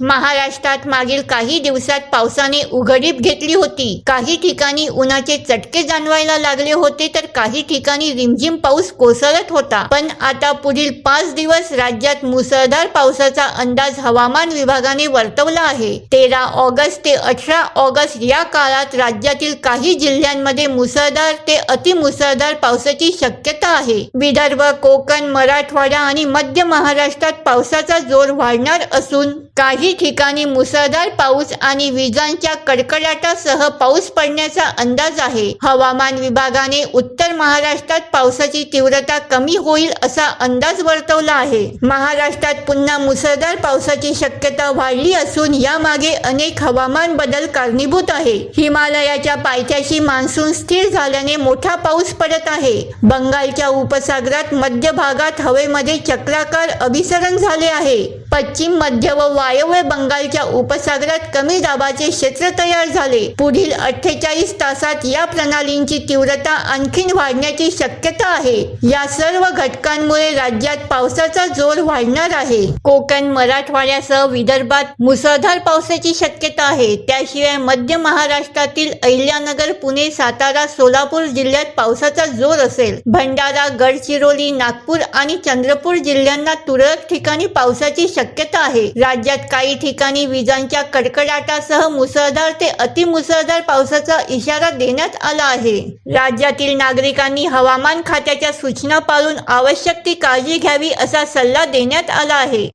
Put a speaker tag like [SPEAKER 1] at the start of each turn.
[SPEAKER 1] महाराष्ट्रात मागील काही दिवसात पावसाने उघडीप घेतली होती. काही ठिकाणी उन्हाचे चटके जाणवायला लागले होते तर काही ठिकाणी रिमझिम पाऊस कोसळत होता. पण आता पुढील पाच दिवस राज्यात मुसळधार पावसाचा अंदाज हवामान विभागाने वर्तवला आहे. तेरा ऑगस्ट ते अठरा ऑगस्ट या काळात राज्यातील काही जिल्ह्यांमध्ये मुसळधार ते अतिमुसळधार पावसाची शक्यता आहे. विदर्भ कोकण मराठवाडा आणि मध्य महाराष्ट्रात पावसाचा जोर वाढणार असून काही ठिकाणी मुसळधार पाऊस आणि विजांच्या कडकडाटासह पाऊस पडण्याचा अंदाज आहे. हवामान विभागाने उत्तर महाराष्ट्रात पावसाची तीव्रता कमी होईल असा अंदाज वर्तवला आहे. महाराष्ट्रात पुन्हा मुसळधार पावसाची शक्यता वाढली असून यामागे अनेक हवामान बदल कारणीभूत आहे. हिमालयाच्या पायथ्याशी मान्सून स्थिर झाल्याने मोठा पाऊस पडत आहे. बंगालच्या उपसागरात मध्य भागात हवेमध्ये चक्राकार अभिसरण झाले आहे. पश्चिम मध्य व वायव्य बंगालच्या उपसागरात कमी दाबाचे क्षेत्र तयार झाले. पुढील अठ्ठेचाळीस तासात या प्रणालींची तीव्रता आणखीन वाढण्याची शक्यता आहे. या सर्व घटकांमुळे राज्यात पावसाचा जोर वाढणार आहे. कोकण मराठवाड्यासह विदर्भात मुसळधार पावसाची शक्यता आहे. त्याशिवाय मध्य महाराष्ट्रातील अहिल्यानगर पुणे सातारा सोलापूर जिल्ह्यात पावसाचा जोर असेल. भंडारा गडचिरोली नागपूर आणि चंद्रपूर जिल्ह्यांना तुरळक ठिकाणी पावसाची शक्यता आहे. राज्यात काही ठिकाणी विजांच्या कडकडाटासह मुसळधार ते अतिमुसळधार पावसाचा इशारा देण्यात आला आहे. राज्यातील नागरिकांनी हवामान खात्याच्या सूचना पाळून आवश्यक ती काळजी घ्यावी असा सल्ला देण्यात आला आहे.